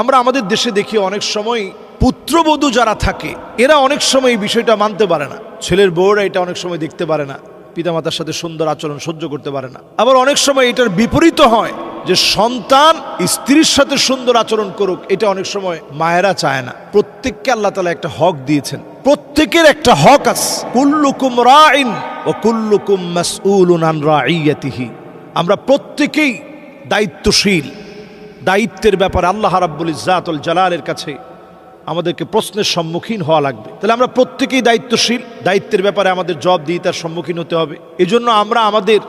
আমরা আমাদের দেশে দেখি অনেক সময় পুত্রবধূ যারা থাকে, এরা অনেক সময় এই বিষয়টা মানতে পারে না। ছেলের বউরা এটা অনেক সময় দেখতে পারে না। পিতামাতার সাথে সুন্দর আচরণ সহ্য করতে পারে না। আবার অনেক সময় এটার বিপরীত হয় যে সন্তান স্ত্রীর সাথে সুন্দর আচরণ করুক, এটা অনেক সময় মায়েরা চায় না। প্রত্যেককে আল্লাহ তালা একটা হক দিয়েছেন। প্রত্যেকের একটা হক আছে। কুল্লুকুম রাইন ও কুল্লুকুম রাইয়াতিহি। আমরা প্রত্যেকেই দায়িত্বশীল। দায়িত্বের ব্যাপারে আল্লাহ রাব্বুল ইজ্জাতুল জালালের কাছে আমাদেরকে প্রশ্নের সম্মুখীন হওয়া লাগবে। তাহলে আমরা প্রত্যেকেই দায়িত্বশীল। দায়িত্বের ব্যাপারে আমাদের জব দিয়ে তার সম্মুখীন হতে হবে। এজন্য আমরা আমাদের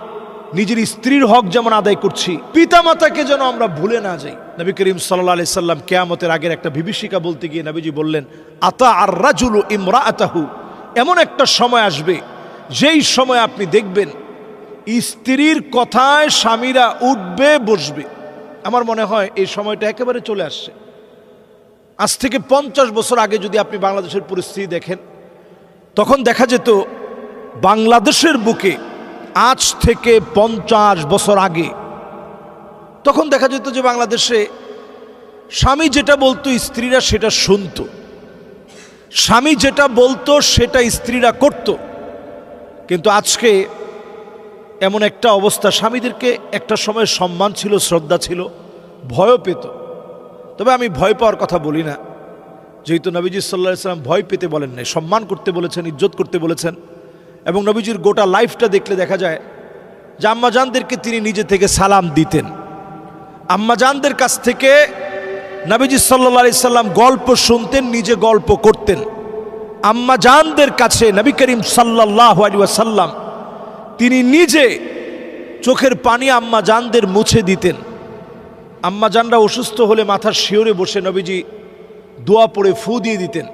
নিজের স্ত্রীর হক যেমন আদায় করছি, পিতামাতাকে যেন আমরা ভুলে না যাই। নবী করিম সাল্লা আলি সাল্লাম কেয়ামতের আগের একটা বিভীষিকা বলতে গিয়ে নবীজি বললেন, আতা আর রাজুলু ইমরা আতাহু এমন একটা সময় আসবে, যেই সময় আপনি দেখবেন স্ত্রীর কথায় স্বামীরা উঠবে, বসবে। আমার মনে হয় এই সময়টা একেবারে চলে আসছে। আজ থেকে পঞ্চাশ বছর আগে যদি আপনি বাংলাদেশের পরিস্থিতি দেখেন, তখন দেখা যেত বাংলাদেশের বুকে আজ থেকে পঞ্চাশ বছর আগে, তখন দেখা যেত যে বাংলাদেশে স্বামী যেটা বলতো স্ত্রীরা সেটা শুনতো। স্বামী যেটা বলতো সেটা স্ত্রীরা করত। কিন্তু আজকে এমন একটা অবস্থা। স্বামীদেরকে একটা সময় সম্মান ছিল, শ্রদ্ধা ছিল, ভয়ও পেত। তবে আমি ভয় পাওয়ার কথা বলি না। যেহেতু নবীজি সাল্লাহ সাল্লাম ভয় পেতে বলেন নাই, সম্মান করতে বলেছেন, ইজ্জত করতে বলেছেন এবং নবীজির গোটা লাইফটা দেখলে দেখা যায় যে আম্মাজানদেরকে তিনি নিজে থেকে সালাম দিতেন। আম্মাজানদের কাছ থেকে নবীজি সাল্লা সাল্লাম গল্প শুনতেন, নিজে গল্প করতেন। আম্মাজানদের কাছে নবী করিম সাল্লাহ আলী সাল্লাম তিনি নিজে চোখের পানি আম্মাজানদের মুছে দিতেন। আম্মাজানরা অসুস্থ হলে মাথার শিওরে বসে নবীজি দোয়া পড়ে ফু দিয়ে দিতেন।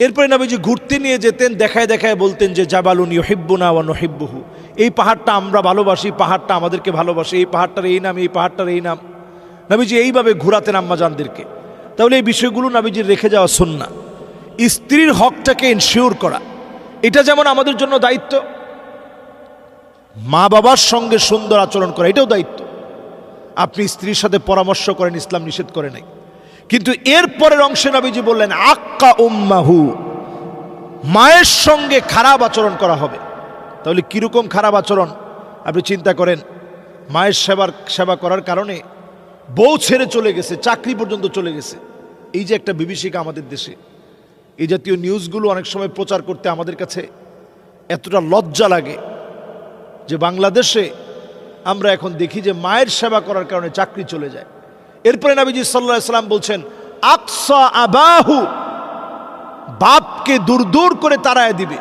এরপরে নবীজি ঘুরতে নিয়ে যেতেন, দেখায় দেখায় বলতেন যে, জাবালুন ইহিব্বুনা ওয়া নহিব্বুহু। এই পাহাড়টা আমরা ভালোবাসি, পাহাড়টা আমাদেরকে ভালোবাসে, এই পাহাড়টার এই নাম, এই পাহাড়টার এই নাম। নবীজি এইভাবে ঘুরাতেন আম্মাজানদেরকে তাহলে এই বিষয়গুলো নবীজির রেখে যাওয়া সন্না স্ত্রীর হকটাকে ইনশিওর করা। এটা যেমন আমাদের জন্য দায়িত্ব মা বাবার সঙ্গে সুন্দর আচরণ করা, এটাও দায়িত্ব। আপনি স্ত্রীর সাথে পরামর্শ করেন, ইসলাম নিষেধ করে নাই। কিন্তু এর পরের অংশে নবীজি বললেন, আক্কা উম্মাহু, মায়ের সঙ্গে খারাপ আচরণ করা হবে। তাহলে কীরকম খারাপ আচরণ? আপনি চিন্তা করেন, মায়ের সেবার সেবা করার কারণে বউ ছেড়ে চলে গেছে, চাকরি পর্যন্ত চলে গেছে। এই যে একটা বিভীষিকা আমাদের দেশে, এই জাতীয় নিউজগুলো অনেক সময় প্রচার করতে আমাদের কাছে এতটা লজ্জা লাগে। যে বাংলাদেশে আমরা এখন দেখি যে মায়ের সেবা করার কারণে চাকরি চলে যায়। এরপরে নাবিজি সাল্লাহ সাল্লাম বলছেন, আকসা আবাহু, বাপকে দূর দূর করে তাড়ায় দিবে।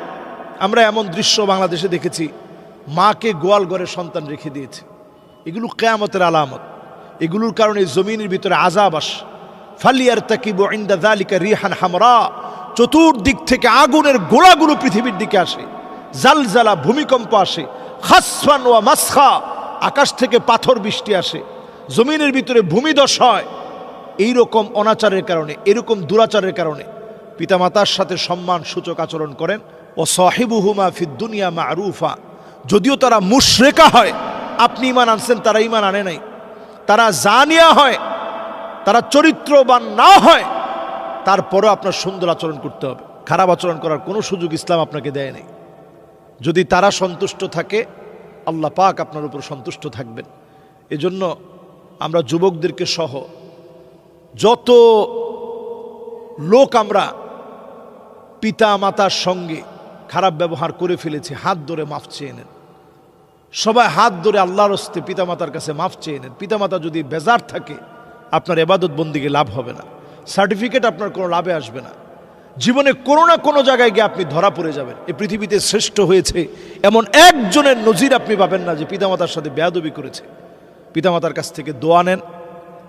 আমরা এমন দৃশ্য বাংলাদেশে দেখেছি, মাকে গোয়াল ঘরে সন্তান রেখে দিয়েছে। এগুলো কেয়ামতের আলামত। এগুলোর কারণে জমিনের ভিতরে আজাব আস। ফালিয়ার তাকিব ইন্দা দালিকা রিহান হামরা, চতুর্দিক থেকে আগুনের গোলাগুলো পৃথিবীর দিকে আসে। জালজালা ভূমিকম্প আসে। খাসফান ওয়া মাসখা, আকাশ থেকে পাথর বৃষ্টি আসে, জমিনের ভিতরে ভূমিদশ হয়। এই রকম অনাচারের কারণে, এরকম দুরাচারের কারণে পিতামাতার সাথে সম্মান সূচক আচরণ করেন। ও সাহেবুহুমা ফিদ্দুনিয়া মা আরুফা যদিও তারা মুশরেকা হয়, আপনি ইমান আনছেন, তারা ইমান আনে নাই। তারা জানিয়া হয়, তারা চরিত্রবান না হয়, তারপরও আপনার সুন্দর আচরণ করতে হবে। খারাপ আচরণ করার কোনো সুযোগ ইসলাম আপনাকে দেয় নাই। যদি তারা সন্তুষ্ট থাকে, আল্লাহ পাক আপনার উপর সন্তুষ্ট থাকবেন। এজন্য আমরা যুবকদেরকে সহ যত লোক আমরা পিতা মাতার সঙ্গে খারাপ ব্যবহার করে ফেলেছি, হাত ধরে মাফ চেয়ে নেন। সবাই হাত ধরে আল্লাহর হস্তে পিতামাতার কাছে মাফ চেয়ে নেন। পিতামাতা যদি বেজার থাকে, আপনার এবাদত বন্দিকে লাভ হবে না। সার্টিফিকেট আপনার কোনো লাভে আসবে না। জীবনে কোনো না কোনো জায়গায় গিয়ে আপনি ধরা পড়ে যাবেন। এই পৃথিবীতে শ্রেষ্ঠ হয়েছে এমন একজনের নজির আপনি পাবেন না যে পিতামাতার সাথে বেয়াদবি করেছে। পিতামাতার কাছ থেকে দোয়া নেন,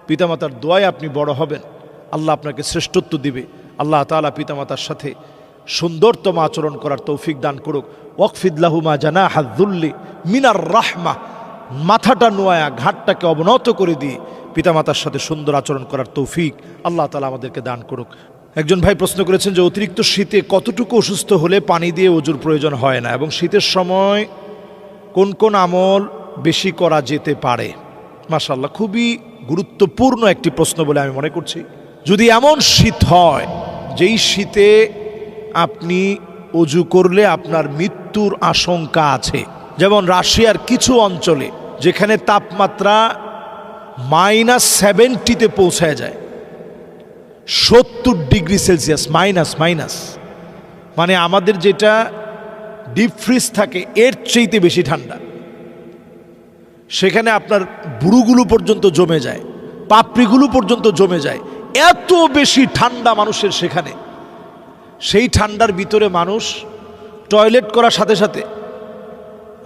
পিতামাতার দোয়ায় আপনি বড় হবেন। আল্লাহ আপনাকে শ্রেষ্ঠত্ব দিবে। আল্লাহ তালা পিতামাতার সাথে সুন্দরতম আচরণ করার তৌফিক দান করুক। ওয়কফিদুল্লাহুমা জানা হাদুল্লি মিনার রাহমা। মাথাটা নোয়া ঘাটটাকে অবনত করে দিয়ে পিতামাতার সাথে সুন্দর আচরণ করার তৌফিক আল্লাহ তালা আমাদেরকে দান করুক। একজন ভাই প্রশ্ন করেছেন যে অতিরিক্ত শীতে কতটুকু অসুস্থ হলে পানি দিয়ে অজুর প্রয়োজন হয় না এবং শীতের সময় কোন কোন আমল বেশি করা যেতে পারে? মাশাল্লাহ খুবই গুরুত্বপূর্ণ একটি প্রশ্ন বলে আমি মনে করছি। যদি এমন শীত হয়, যেই শীতে আপনি অজু করলে আপনার মৃত্যুর আশঙ্কা আছে। যেমন রাশিয়ার কিছু অঞ্চলে যেখানে তাপমাত্রা মাইনাস সেভেন্টিতে পৌঁছায় যায় সত্তর ডিগ্রি সেলসিয়াস, মাইনাস মাইনাস। মানে আমাদের যেটা ডিপ ফ্রিজ থাকে, এর চেয়েতে বেশি ঠান্ডা। সেখানে আপনার বুড়ুগুলো পর্যন্ত জমে যায়, পাপড়িগুলো পর্যন্ত জমে যায়, এত বেশি ঠান্ডা মানুষের সেখানে। সেই ঠান্ডার ভিতরে মানুষ টয়লেট করার সাথে সাথে,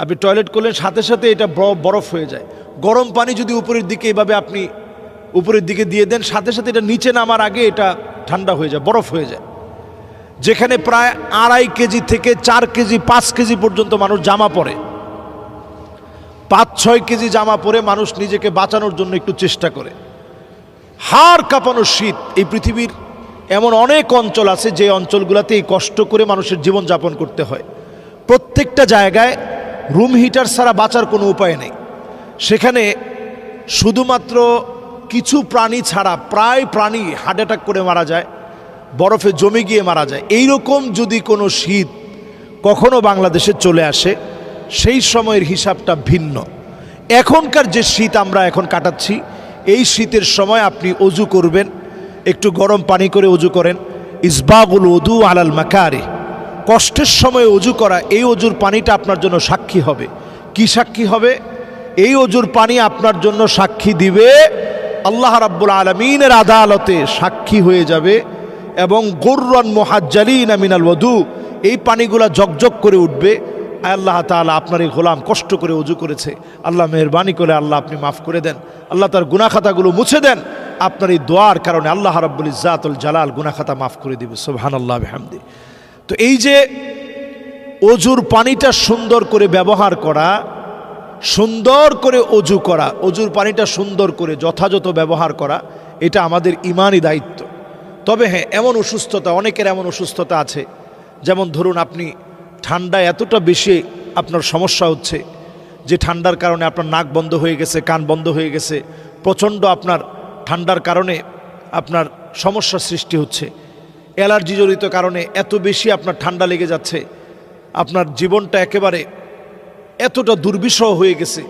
আপনি টয়লেট করলেন, সাথে সাথে এটা বরফ হয়ে যায়। গরম পানি যদি উপরের দিকে এভাবে আপনি উপরের দিকে দিয়ে দেন, সাথে সাথে এটা নিচে নামার আগে এটা ঠান্ডা হয়ে যায়, বরফ হয়ে যায়। যেখানে প্রায় আড়াই কেজি থেকে চার কেজি, পাঁচ কেজি পর্যন্ত মানুষ জামা পরে। পাঁচ, ছয় কেজি জামা পরে মানুষ নিজেকে বাঁচানোর জন্য একটু চেষ্টা করে। হাড় কাঁপানো শীত এই পৃথিবীর এমন অনেক অঞ্চল আছে যে অঞ্চলগুলোতে এই কষ্ট করে মানুষের জীবন যাপন করতে হয়। প্রত্যেকটা জায়গায় রুম হিটার ছাড়া বাঁচার কোনো উপায় নেই। সেখানে শুধুমাত্র কিছু প্রাণী ছাড়া প্রায় প্রাণী হার্ট অ্যাটাক করে মারা যায়, বরফে জমে গিয়ে মারা যায়। এই রকম যদি কোনো শীত কখনো বাংলাদেশে চলে আসে, সেই সময়ের হিসাবটা ভিন্ন। এখনকার যে শীত আমরা এখন কাটাচ্ছি, এই শীতের সময় আপনি অজু করবেন, একটু গরম পানি করে অজু করেন। ইসবাগুল অদু আলাল মাকারে। কষ্টের সময় অজু করা, এই অজুর পানিটা আপনার জন্য সাক্ষী হবে। কি সাক্ষী হবে? এই অজুর পানি আপনার জন্য সাক্ষী দিবে আল্লাহ রাব্বুল আলমিনের আদালতে সাক্ষী হয়ে যাবে এবং গোর্রন মোহাজ্জালিন আমিনাল ওদু এই পানিগুলা জকজক করে উঠবে। আল্লাহ তাআলা আপনার এই গোলাম কষ্ট করে অজু করেছে। আল্লাহ মেহরবানি করে আল্লাহ আপনি মাফ করে দেন। আল্লাহ তার গুনাখাতাগুলো মুছে দেন। আপনার এই দোয়ার কারণে আল্লাহ রাব্বুল ইজাতুল জালাল গুনাখাতা মাফ করে দিবে। সুবহান আল্লাহ হামদি তো এই যে অজুর পানিটা সুন্দর করে ব্যবহার করা সুন্দর করে অজু করা, অজুর পানিটা সুন্দর করে যথাযথ ব্যবহার করা, এটা আমাদের ইমানই দায়িত্ব। তবে হ্যাঁ এমন অসুস্থতা, অনেকের এমন অসুস্থতা আছে। যেমন ধরুন আপনি ঠান্ডা এতটা বেশি আপনার সমস্যা হচ্ছে যে ঠান্ডার কারণে আপনার নাক বন্ধ হয়ে গেছে, কান বন্ধ হয়ে গেছে, প্রচণ্ড আপনার ঠান্ডার কারণে আপনার সমস্যার সৃষ্টি হচ্ছে। অ্যালার্জি জড়িত কারণে এত বেশি আপনার ঠান্ডা লেগে যাচ্ছে। আপনার জীবনটা একেবারে এতটা দুর্বিষহ হয়ে গেছে।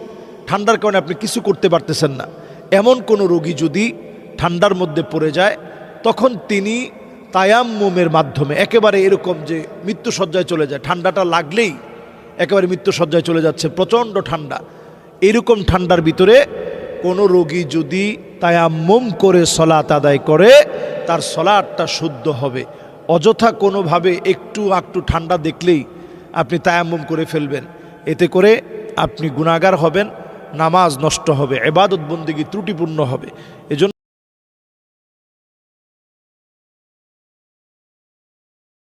ঠান্ডার কারণে আপনি কিছু করতে পারতেছেন না। এমন কোনো রোগী যদি ঠান্ডার মধ্যে পড়ে যায়, তখন তিনি তায়াম্মুমের মাধ্যমে একেবারে এরকম যে মৃত্যু মৃত্যুসজ্জায় চলে যায়। ঠান্ডাটা লাগলেই একেবারে মৃত্যু মৃত্যুসজ্জায় চলে যাচ্ছে, প্রচণ্ড ঠান্ডা। এরকম ঠান্ডার ভিতরে কোনো রোগী যদি তায়াম্মুম করে সলাত আদায় করে, তার সলাটটা শুদ্ধ হবে। অযথা কোনোভাবে একটু একটু ঠান্ডা দেখলেই আপনি তায়াম্মুম করে ফেলবেন। এতে করে আপনি গুণাগার হবেন নামাজ নষ্ট হবে এবাদত বন্দিগি ত্রুটিপূর্ণ হবে। এজন্য